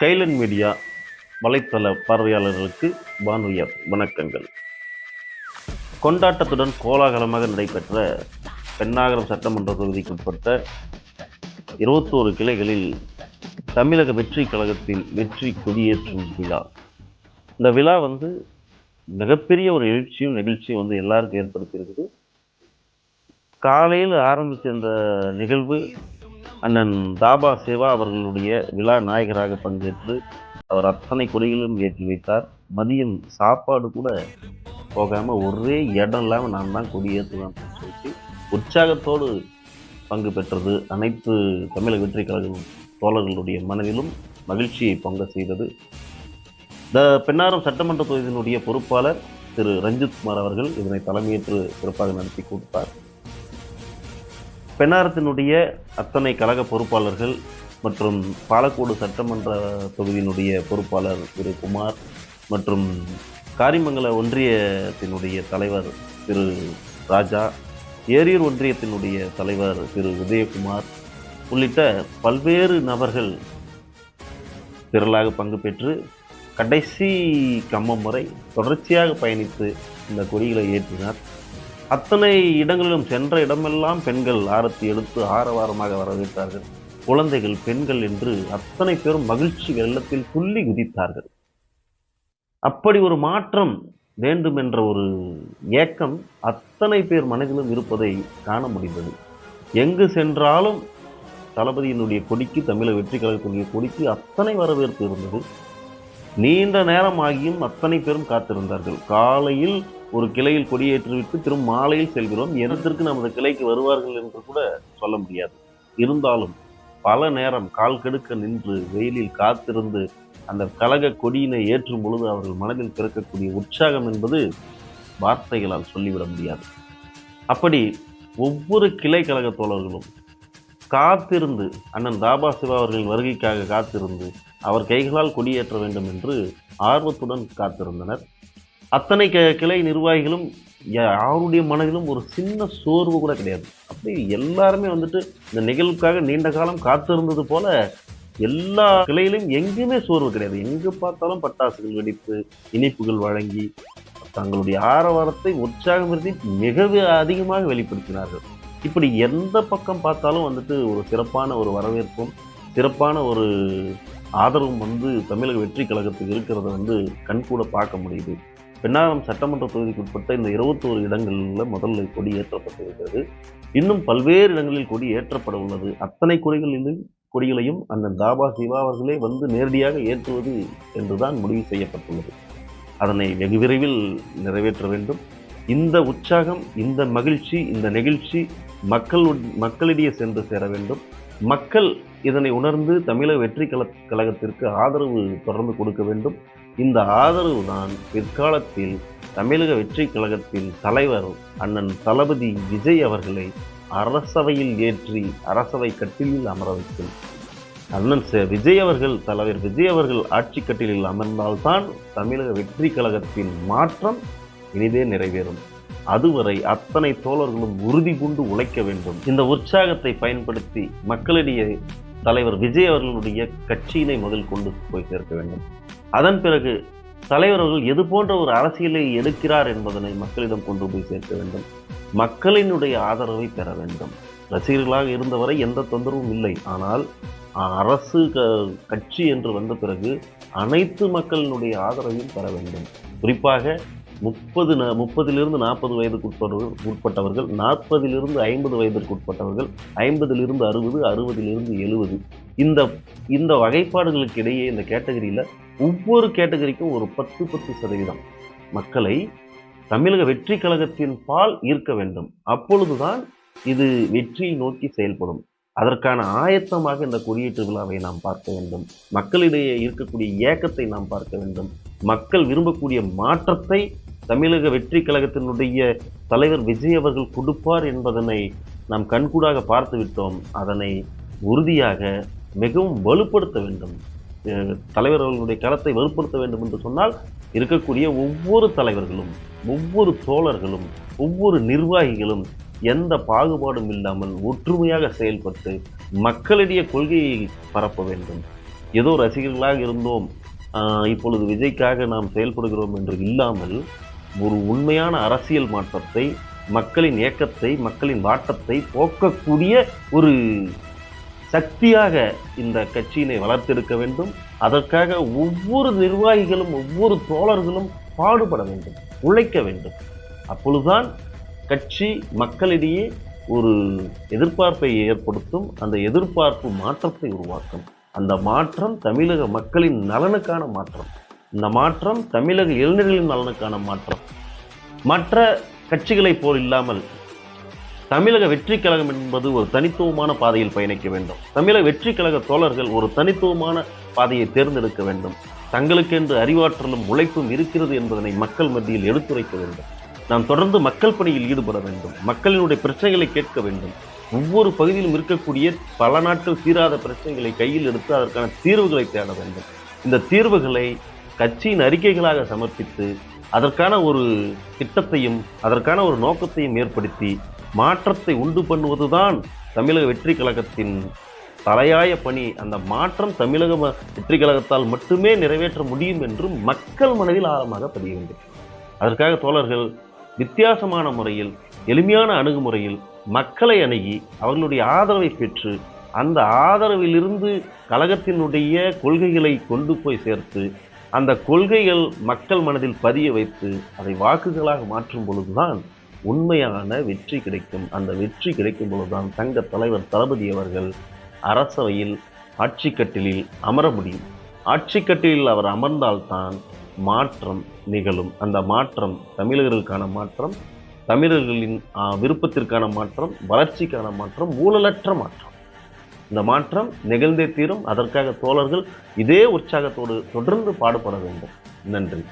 ஸ்கைலன் media வலைத்தள பார்வையாளர்களுக்கு வானுயர் வணக்கங்கள். கொண்டாட்டத்துடன் கோலாகலமாக நடைபெற்ற பெண்ணாகரம் சட்டமன்ற தொகுதிக்குட்பட்ட இருபத்தோரு கிளைகளில் தமிழக வெற்றி கழகத்தின் வெற்றி கொடியேற்றும் விழா. இந்த விழா வந்து மிகப்பெரிய ஒரு எழுச்சியும் நிகழ்ச்சியும் வந்து எல்லாருக்கும் ஏற்படுத்தியிருக்குது காலையில் ஆரம்பித்த இந்த நிகழ்வு அண்ணன் தாபா சேவா அவர்களுடைய விழா நாயகராக பங்கேற்று அவர் அத்தனை கொடிகளும் ஏற்றி வைத்தார். மதியம் சாப்பாடு கூட போகாமல் ஒரே இடம் இல்லாமல் நான் தான் கொடியேற்றுவேன் அப்படின்னு சொல்லிட்டு உற்சாகத்தோடு பங்கு பெற்றது. அனைத்து தமிழக வெற்றி கழக தோழர்களுடைய மனதிலும் மகிழ்ச்சியை பொங்க செய்தது. த பெண்ணாரம் சட்டமன்ற தொகுதியினுடைய பொறுப்பாளர் திரு ரஞ்சித் குமார் அவர்கள் இதனை தலைமையேற்று சிறப்பாக நடத்தி கொடுத்தார். பெண்ணாரத்தினுடைய அத்தனை கழக பொறுப்பாளர்கள் மற்றும் பாலக்கோடு சட்டமன்ற தொகுதியினுடைய பொறுப்பாளர் திரு குமார் மற்றும் காரிமங்கல ஒன்றியத்தினுடைய தலைவர் திரு ராஜா ஏரியூர் ஒன்றியத்தினுடைய தலைவர் திரு உதயகுமார் உள்ளிட்ட பல்வேறு நபர்கள் திரளாக பங்கு பெற்று கடைசி கம்மம் வரை தொடர்ச்சியாக பயணித்து இந்த கொடிகளை ஏற்றினார். அத்தனை இடங்களிலும் சென்ற இடமெல்லாம் பெண்கள் ஆரத்தி எடுத்து ஆரவாரமாக வரவேற்றார்கள். குழந்தைகள் பெண்கள் என்று அத்தனை பேரும் மகிழ்ச்சி வெள்ளத்தில் துள்ளி குதித்தார்கள். அப்படி ஒரு மாற்றம் வேண்டும் என்ற ஒரு ஏக்கம் அத்தனை பேர் மனதிலும் இருப்பதை காண முடிந்தது. எங்கு சென்றாலும் தளபதியினுடைய கொடிக்கு தமிழக வெற்றி கழகத்தினுடைய கொடிக்கு அத்தனை வரவேற்பு இருந்தது. நீண்ட நேரம் ஆகியும் அத்தனை பேரும் காத்திருந்தார்கள். காலையில் ஒரு கிளையில் கொடியேற்றிவிட்டு திரும்ப மாலையில் செல்கிறோம். எதற்கு நமது கிளைக்கு வருவார்கள் என்று கூட சொல்ல முடியாது. இருந்தாலும் பல நேரம் கால் கெடுக்க நின்று வெயிலில் காத்திருந்து அந்த கழக கொடியினை ஏற்றும் பொழுது அவர்கள் மனதில் பிறக்கக்கூடிய உற்சாகம் என்பது வார்த்தைகளால் சொல்லிவிட முடியாது. அப்படி ஒவ்வொரு கிளை கழக தோழர்களும் காத்திருந்து அண்ணன் தாபா சிவா அவர்களின் வருகைக்காக காத்திருந்து அவர் கைகளால் கொடியேற்ற வேண்டும் என்று ஆர்வத்துடன் காத்திருந்தனர். அத்தனை க கிளை நிர்வாகிகளும் யாருடைய மனதிலும் ஒரு சின்ன சோர்வு கூட கிடையாது. அப்படி எல்லாருமே வந்துட்டு இந்த நிகழ்வுக்காக நீண்ட காலம் காத்திருந்தது போல எல்லா கிளையிலும் எங்கேயுமே சோர்வு கிடையாது. எங்கே பார்த்தாலும் பட்டாசுகள் வெடிப்பு இனிப்புகள் வழங்கி தங்களுடைய ஆரவாரத்தை உற்சாகப்படுத்தி மிக அதிகமாக வெளிப்படுத்தினார்கள். இப்படி எந்த பக்கம் பார்த்தாலும் வந்துட்டு ஒரு சிறப்பான ஒரு வரவேற்பும் சிறப்பான ஒரு ஆதரவும் வந்து தமிழக வெற்றி கழகத்துக்கு இருக்கிறத வந்து கண்கூட பார்க்க முடியுது. பெண்ணாரம் சட்டமன்ற தொகுதிக்கு உட்பட்ட இந்த இருபத்தோரு இடங்களில் முதல்ல கொடி ஏற்றப்பட்டிருக்கிறது. இன்னும் பல்வேறு இடங்களில் கொடி ஏற்றப்பட உள்ளது. அத்தனை கொடிகளிலும் கொடிகளையும் அந்த தாபா சிவா அவர்களே வந்து நேரடியாக ஏற்றுவது என்றுதான் முடிவு செய்யப்பட்டுள்ளது. அதனை வெகு விரைவில் நிறைவேற்ற வேண்டும். இந்த உற்சாகம் இந்த மகிழ்ச்சி இந்த நெகிழ்ச்சி மக்கள் மக்களிடையே சென்று சேர வேண்டும். மக்கள் இதனை உணர்ந்து தமிழக வெற்றி கல கழகத்திற்கு ஆதரவு தொடர்ந்து கொடுக்க வேண்டும். இந்த ஆதரவு தான் பிற்காலத்தில் தமிழக வெற்றி கழகத்தின் தலைவர் அண்ணன் தளபதி விஜய் அவர்களை அரசவையில் ஏற்றி அரசவை கட்டிலில் அமர வைக்கும் அண்ணன் விஜய் அவர்கள் தலைவர் விஜய் அவர்கள் ஆட்சி கட்டிலில் அமர்ந்தால்தான் தமிழக வெற்றி கழகத்தின் மாற்றம் இனிதே நிறைவேறும். அதுவரை அத்தனை தோழர்களும் உறுதி கொண்டு உழைக்க வேண்டும். இந்த உற்சாகத்தை பயன்படுத்தி மக்களிடையே தலைவர் விஜய் அவர்களுடைய கட்சியினை முதல் கொண்டு போய் சேர்க்க வேண்டும். அதன் பிறகு தலைவர் அவர்கள் எது போன்ற ஒரு அரசியலை எடுக்கிறார் என்பதனை மக்களிடம் கொண்டு போய் சேர்க்க வேண்டும். மக்களினுடைய ஆதரவை பெற வேண்டும். ரசிகர்களாக இருந்தவரை எந்த தொந்தரவும் இல்லை. ஆனால் அரசு க கட்சி என்று வந்த பிறகு அனைத்து மக்களினுடைய ஆதரவையும் பெற வேண்டும். குறிப்பாக முப்பது ந முப்பதிலிருந்து நாற்பது வயதுக்கு உட்பட்டவர்கள் உட்பட்டவர்கள் நாற்பதிலிருந்து ஐம்பது வயதிற்கு உட்பட்டவர்கள் ஐம்பதிலிருந்து அறுபது அறுபதிலிருந்து எழுபது. இந்த இந்த வகைப்பாடுகளுக்கு இடையே இந்த கேட்டகரியில் ஒவ்வொரு கேட்டகரிக்கும் ஒரு பத்து பத்து சதவீதம் மக்களை தமிழக வெற்றி கழகத்தின் பால் ஈர்க்க வேண்டும். அப்பொழுதுதான் இது வெற்றியை நோக்கி செயல்படும். அதற்கான ஆயத்தமாக இந்த கொடியேற்று விழாவை நாம் பார்க்க வேண்டும். மக்களிடையே இருக்கக்கூடிய ஏக்கத்தை நாம் பார்க்க வேண்டும். மக்கள் விரும்பக்கூடிய மாற்றத்தை தமிழக வெற்றி கழகத்தினுடைய தலைவர் விஜய் அவர்கள் கொடுப்பார் என்பதனை நாம் கண்கூடாக பார்த்து விட்டோம். அதனை உறுதியாக மிகவும் வலுப்படுத்த வேண்டும். தலைவர் அவர்களுடைய களத்தை வலுப்படுத்த வேண்டும் என்று சொன்னால் இருக்கக்கூடிய ஒவ்வொரு தலைவர்களும் ஒவ்வொரு தோழர்களும் ஒவ்வொரு நிர்வாகிகளும் எந்த பாகுபாடும் இல்லாமல் ஒற்றுமையாக செயல்பட்டு மக்களிடையே கொள்கையை பரப்ப வேண்டும். ஏதோ ரசிகர்களாக இருந்தோம். இப்பொழுது விஜய்க்காக நாம் செயல்படுகிறோம் என்று இல்லாமல் ஒரு உண்மையான அரசியல் மாற்றத்தை மக்களின் ஏக்கத்தை மக்களின் வாட்டத்தை போக்கக்கூடிய ஒரு சக்தியாக இந்த கட்சியினை வளர்த்தெடுக்க வேண்டும். அதற்காக ஒவ்வொரு நிர்வாகிகளும் ஒவ்வொரு தோழர்களும் பாடுபட வேண்டும் உழைக்க வேண்டும். அப்பொழுதுதான் கட்சி மக்களிடையே ஒரு எதிர்பார்ப்பை ஏற்படுத்தும் அந்த எதிர்பார்ப்பு மாற்றத்தை உருவாக்கும். அந்த மாற்றம் தமிழக மக்களின் நலனுக்கான மாற்றம். இந்த மாற்றம் தமிழக இளைஞர்களின் நலனுக்கான மாற்றம். மற்ற கட்சிகளைப் போல் இல்லாமல் தமிழக வெற்றி கழகம் என்பது ஒரு தனித்துவமான பாதையில் பயணிக்க வேண்டும். தமிழக வெற்றி கழக தோழர்கள் ஒரு தனித்துவமான பாதையை தேர்ந்தெடுக்க வேண்டும். தங்களுக்கென்று அறிவாற்றலும் உழைப்பும் இருக்கிறது என்பதனை மக்கள் மத்தியில் எடுத்துரைக்க வேண்டும். நாம் தொடர்ந்து மக்கள் பணியில் ஈடுபட வேண்டும். மக்களினுடைய பிரச்சனைகளை கேட்க வேண்டும். ஒவ்வொரு பகுதியிலும் இருக்கக்கூடிய பல நாட்கள் தீராத பிரச்சனைகளை கையில் எடுத்து அதற்கான தீர்வுகளை தேட வேண்டும். இந்த தீர்வுகளை கட்சியின் அறிக்கைகளாக சமர்ப்பித்து அதற்கான ஒரு திட்டத்தையும் அதற்கான ஒரு நோக்கத்தையும் ஏற்படுத்தி மாற்றத்தை உண்டு பண்ணுவதுதான் தமிழக வெற்றி கழகத்தின் தலையாய பணி. அந்த மாற்றம் தமிழக ம- வெற்றி கழகத்தால் மட்டுமே நிறைவேற்ற முடியும் என்று மக்கள் மனதில் ஆழமாக பதிய அதற்காக தோழர்கள் வித்தியாசமான முறையில் எளிமையான அணுகுமுறையில் மக்களை அணுகி அவர்களுடைய ஆதரவை பெற்று அந்த ஆதரவிலிருந்து கழகத்தினுடைய கொள்கைகளை கொண்டு போய் சேர்த்து அந்த கொள்கைகள் மக்கள் மனதில் பதிய வைத்து அதை வாக்குகளாக மாற்றும் பொழுதுதான் உண்மையான வெற்றி கிடைக்கும். அந்த வெற்றி கிடைக்கும் பொழுதுதான் தங்க தலைவர் தளபதி அவர்கள் அரசவையில் ஆட்சிக்கட்டிலில் அமர முடியும். ஆட்சிக்கட்டிலில் அவர் அமர்ந்தால்தான் மாற்றம் நிகழும். அந்த மாற்றம் தமிழர்களுக்கான மாற்றம் தமிழர்களின் விருப்பத்திற்கான மாற்றம் வளர்ச்சிக்கான மாற்றம் ஊழலற்ற மாற்றம். இந்த மாற்றம் நிகழ்ந்தே தீரும். அதற்காக தோழர்கள் இதே உற்சாகத்தோடு தொடர்ந்து பாடுபட வேண்டும். நன்றி.